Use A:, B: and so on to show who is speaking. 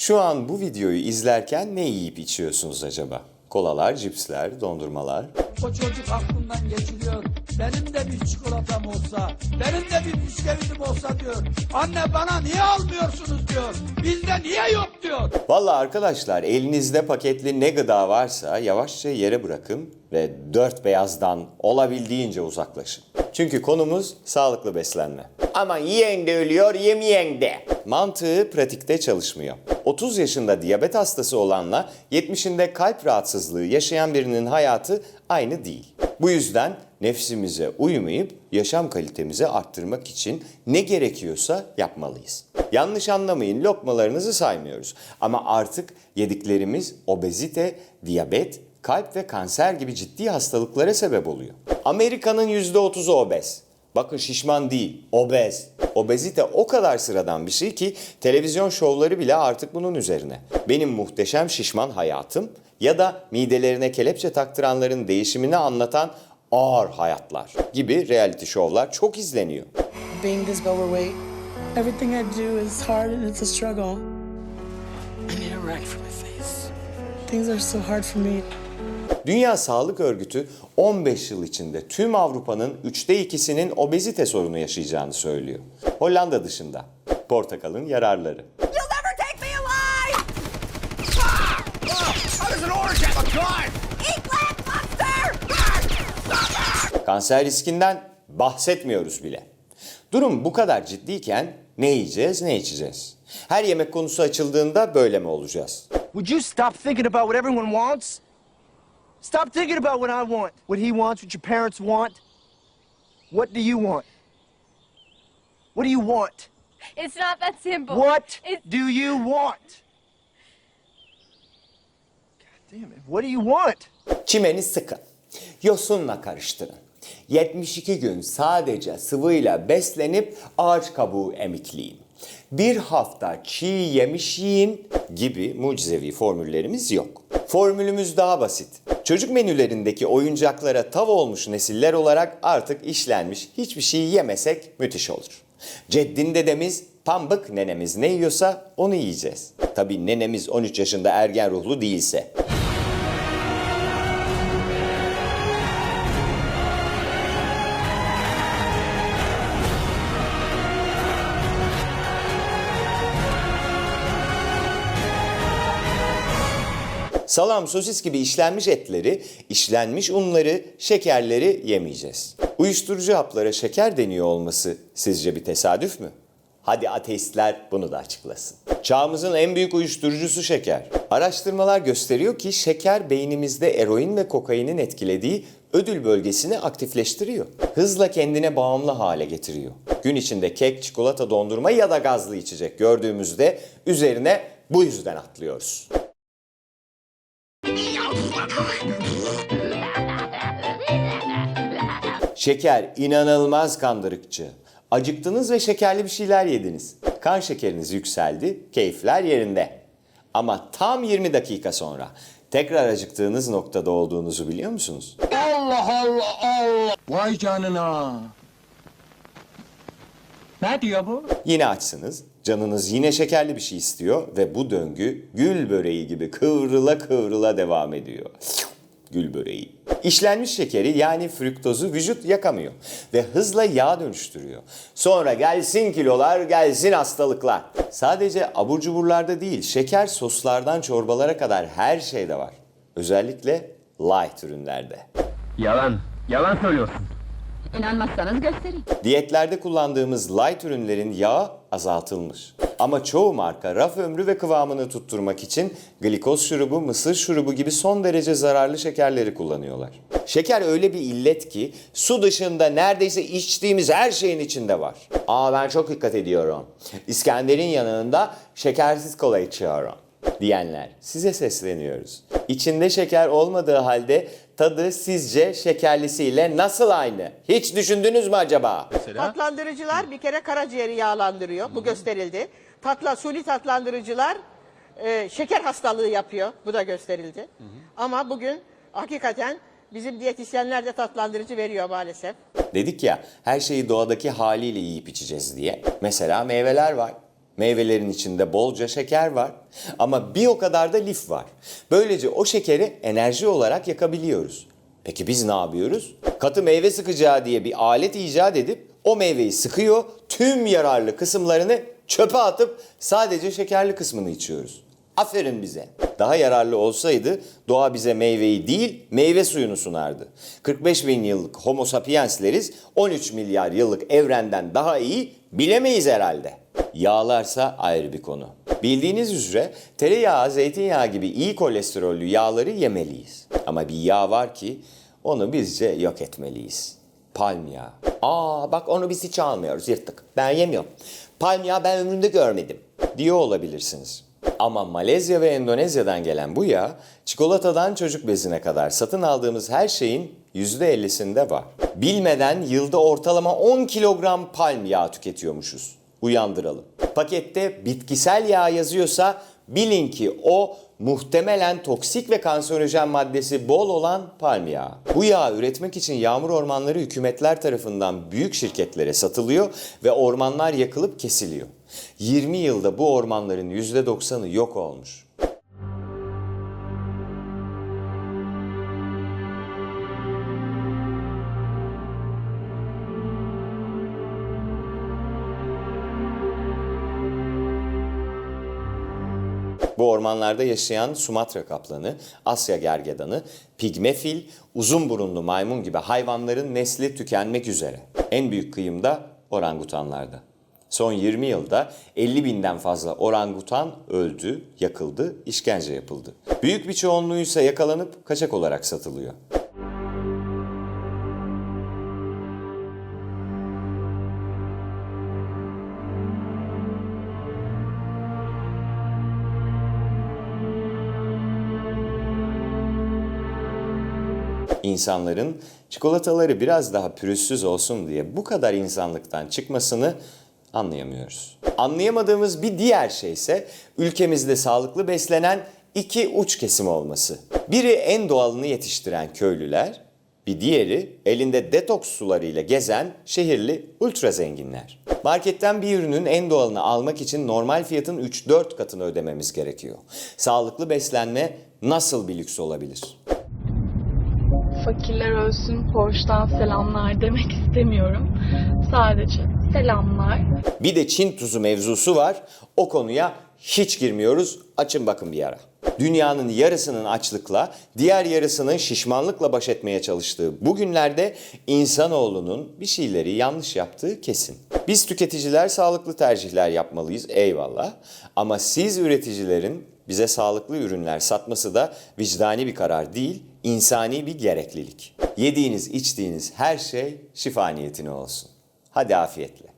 A: Şu an bu videoyu izlerken ne yiyip içiyorsunuz acaba? Kolalar, cipsler, dondurmalar.
B: O çocuk aklından geçiriyor. Benim de bir çikolatam olsa, benim de bir bisküvitim olsa diyor. Anne bana niye almıyorsunuz diyor. Bizde niye yok diyor.
A: Vallahi arkadaşlar elinizde paketli ne gıda varsa yavaşça yere bırakın ve dört beyazdan olabildiğince uzaklaşın. Çünkü konumuz sağlıklı beslenme. Ama yiyen de ölüyor, yemeyen de. Mantığı pratikte çalışmıyor. 30 yaşında diyabet hastası olanla 70'inde kalp rahatsızlığı yaşayan birinin hayatı aynı değil. Bu yüzden nefsimize uymayıp yaşam kalitemizi arttırmak için ne gerekiyorsa yapmalıyız. Yanlış anlamayın lokmalarınızı saymıyoruz. Ama artık yediklerimiz obezite, diyabet, kalp ve kanser gibi ciddi hastalıklara sebep oluyor. Amerika'nın %30'u obez. Bakın şişman değil, obez. Obezite o kadar sıradan bir şey ki televizyon şovları bile artık bunun üzerine. Benim muhteşem şişman hayatım ya da midelerine kelepçe taktıranların değişimini anlatan ağır hayatlar gibi reality şovlar çok izleniyor.
C: being this overweight, everything I do is hard and it's a struggle. I need a rag for my face. Things are so hard for me.
A: Dünya Sağlık Örgütü 15 yıl içinde tüm Avrupa'nın üçte ikisinin obezite sorunu yaşayacağını söylüyor. Hollanda dışında. Portakalın yararları. Kanser riskinden bahsetmiyoruz bile. Durum bu kadar ciddiyken ne yiyeceğiz, ne içeceğiz? Her yemek konusu açıldığında böyle mi olacağız?
D: Would you stop thinking about what everyone wants? Stop thinking about what I want, what he wants, what your parents want. What do you want? What do you want?
E: It's not that simple.
D: What
E: It's
D: do you want? God damn it. What do you want?
A: Çimeni sıkın. Yosunla karıştırın. 72 gün sadece sıvıyla beslenip ağaç kabuğu emikleyin. Bir hafta çiğ yemiş yiyin gibi mucizevi formüllerimiz yok. Formülümüz daha basit. Çocuk menülerindeki oyuncaklara tav olmuş nesiller olarak artık işlenmiş hiçbir şey yemesek müthiş olur. Ceddin dedemiz, pambık nenemiz ne yiyorsa onu yiyeceğiz. Tabii nenemiz 13 yaşında ergen ruhlu değilse. Salam, sosis gibi işlenmiş etleri, işlenmiş unları, şekerleri yemeyeceğiz. Uyuşturucu haplara şeker deniyor olması sizce bir tesadüf mü? Hadi ateistler bunu da açıklasın. Çağımızın en büyük uyuşturucusu şeker. Araştırmalar gösteriyor ki şeker beynimizde eroin ve kokainin etkilediği ödül bölgesini aktifleştiriyor. Hızla kendine bağımlı hale getiriyor. Gün içinde kek, çikolata, dondurma ya da gazlı içecek gördüğümüzde üzerine bu yüzden atlıyoruz. Şeker inanılmaz kandırıkçı. Acıktınız ve şekerli bir şeyler yediniz. Kan şekeriniz yükseldi, keyifler yerinde. Ama tam 20 dakika sonra tekrar acıktığınız noktada olduğunuzu biliyor musunuz?
F: Allah Allah Allah. Vay canına. Ne diyor bu?
A: Yine açsınız, canınız yine şekerli bir şey istiyor ve bu döngü gül böreği gibi kıvrıla kıvrıla devam ediyor. Gül böreği. İşlenmiş şekeri yani fruktozu vücut yakamıyor ve hızla yağ dönüştürüyor. Sonra gelsin kilolar, gelsin hastalıklar. Sadece abur cuburlarda değil, şeker soslardan çorbalara kadar her şeyde var. Özellikle light ürünlerde.
G: Yalan. Yalan söylüyorsun.
E: İnanmazsanız göstereyim.
A: Diyetlerde kullandığımız light ürünlerin yağı azaltılmış. Ama çoğu marka raf ömrü ve kıvamını tutturmak için glikoz şurubu, mısır şurubu gibi son derece zararlı şekerleri kullanıyorlar. Şeker öyle bir illet ki su dışında neredeyse içtiğimiz her şeyin içinde var. Aa ben çok dikkat ediyorum. İskender'in yanında şekersiz kola içiyorum diyenler size sesleniyoruz. İçinde şeker olmadığı halde tadı sizce şekerlisiyle nasıl aynı? Hiç düşündünüz mü acaba?
H: Tatlandırıcılar bir kere karaciğeri yağlandırıyor. Bu gösterildi. Tatla, suni tatlandırıcılar e, şeker hastalığı yapıyor. Bu da gösterildi. Ama bugün hakikaten bizim diyetisyenler de tatlandırıcı veriyor maalesef.
A: Dedik ya her şeyi doğadaki haliyle yiyip içeceğiz diye. Mesela meyveler var. Meyvelerin içinde bolca şeker var ama bir o kadar da lif var. Böylece o şekeri enerji olarak yakabiliyoruz. Peki biz ne yapıyoruz? Katı meyve sıkacağı diye bir alet icat edip o meyveyi sıkıyor, tüm yararlı kısımlarını çöpe atıp sadece şekerli kısmını içiyoruz. Aferin bize. Daha yararlı olsaydı doğa bize meyveyi değil meyve suyunu sunardı. 45 bin yıllık homo sapiensleriz 13 milyar yıllık evrenden daha iyi bilemeyiz herhalde. Yağlarsa ayrı bir konu. Bildiğiniz üzere tereyağı, zeytinyağı gibi iyi kolesterollü yağları yemeliyiz. Ama bir yağ var ki onu bizce yok etmeliyiz. Palm yağı. Aa bak onu biz hiç almıyoruz yırttık. Ben yemiyorum. Palm yağı ben ömrümde görmedim diyor olabilirsiniz. Ama Malezya ve Endonezya'dan gelen bu yağ çikolatadan çocuk bezine kadar satın aldığımız her şeyin %50'sinde var. Bilmeden yılda ortalama 10 kilogram palm yağı tüketiyormuşuz. Uyandıralım. Pakette bitkisel yağ yazıyorsa bilin ki o muhtemelen toksik ve kanserojen maddesi bol olan palm yağı. Bu yağı üretmek için yağmur ormanları hükümetler tarafından büyük şirketlere satılıyor ve ormanlar yakılıp kesiliyor. 20 yılda bu ormanların %90'ı yok olmuş. Bu ormanlarda yaşayan Sumatra kaplanı, Asya gergedanı, pigme fil, uzun burunlu maymun gibi hayvanların nesli tükenmek üzere. En büyük kıyım da orangutanlarda. Son 20 yılda 50 binden fazla orangutan öldü, yakıldı, işkence yapıldı. Büyük bir çoğunluğu ise yakalanıp kaçak olarak satılıyor. İnsanların çikolataları biraz daha pürüzsüz olsun diye bu kadar insanlıktan çıkmasını anlayamıyoruz. Anlayamadığımız bir diğer şey ise ülkemizde sağlıklı beslenen iki uç kesim olması. Biri en doğalını yetiştiren köylüler, bir diğeri elinde detoks sularıyla gezen şehirli ultra zenginler. Marketten bir ürünün en doğalını almak için normal fiyatın 3-4 katını ödememiz gerekiyor. Sağlıklı beslenme nasıl bir lüks olabilir?
E: Fakirler ölsün, Porsche'dan selamlar demek istemiyorum. Sadece selamlar.
A: Bir de Çin tuzu mevzusu var. O konuya hiç girmiyoruz. Açın bakın bir ara. Dünyanın yarısının açlıkla, diğer yarısının şişmanlıkla baş etmeye çalıştığı bu günlerde insanoğlunun bir şeyleri yanlış yaptığı kesin. Biz tüketiciler sağlıklı tercihler yapmalıyız eyvallah. Ama siz üreticilerin bize sağlıklı ürünler satması da vicdani bir karar değil, insani bir gereklilik. Yediğiniz, içtiğiniz her şey şifa niyetine olsun. Hadi afiyetle.